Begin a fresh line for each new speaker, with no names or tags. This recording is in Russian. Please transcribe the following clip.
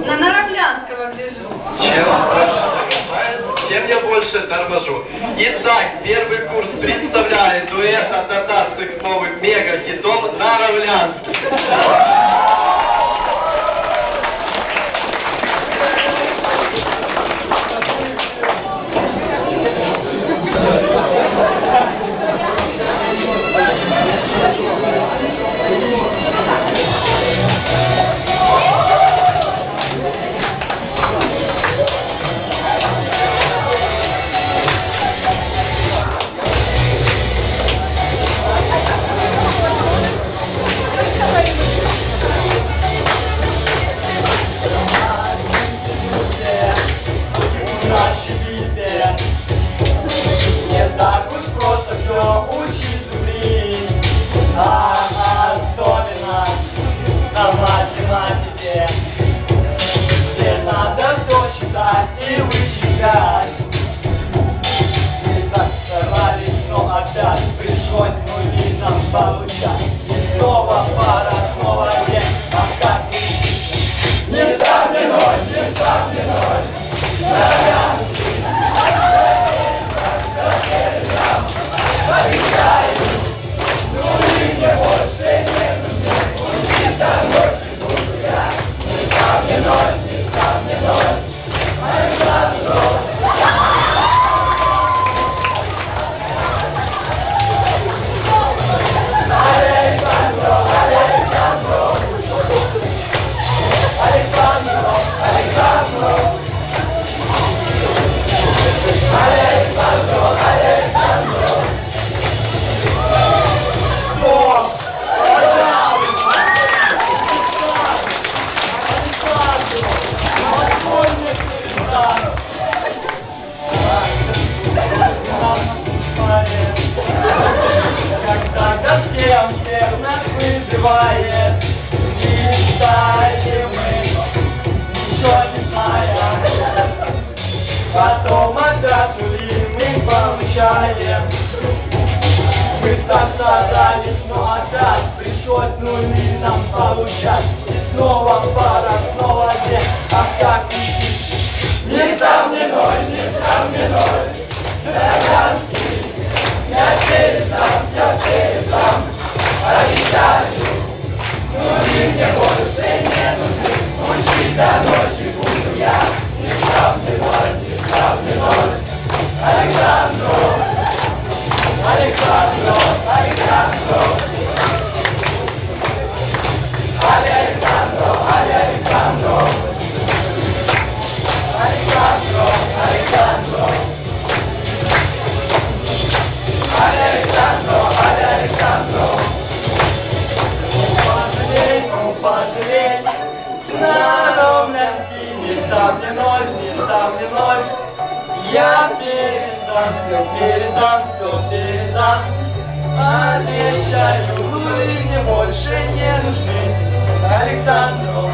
На Наравлянского гляжу. Чем, больше, чем я больше торможу? Итак, первый курс представляет дуэт от татарских новых мега-хитов
Наравлянский. Вызывает, и считаем мы, ничего не зная. Потом от нули мы получаем. Мы так старались, но опять пришлось нули нам получать. И снова пара, снова день, а как не Александров, Александров. Александров, Обещаю, вы мне больше не нужны. Александров,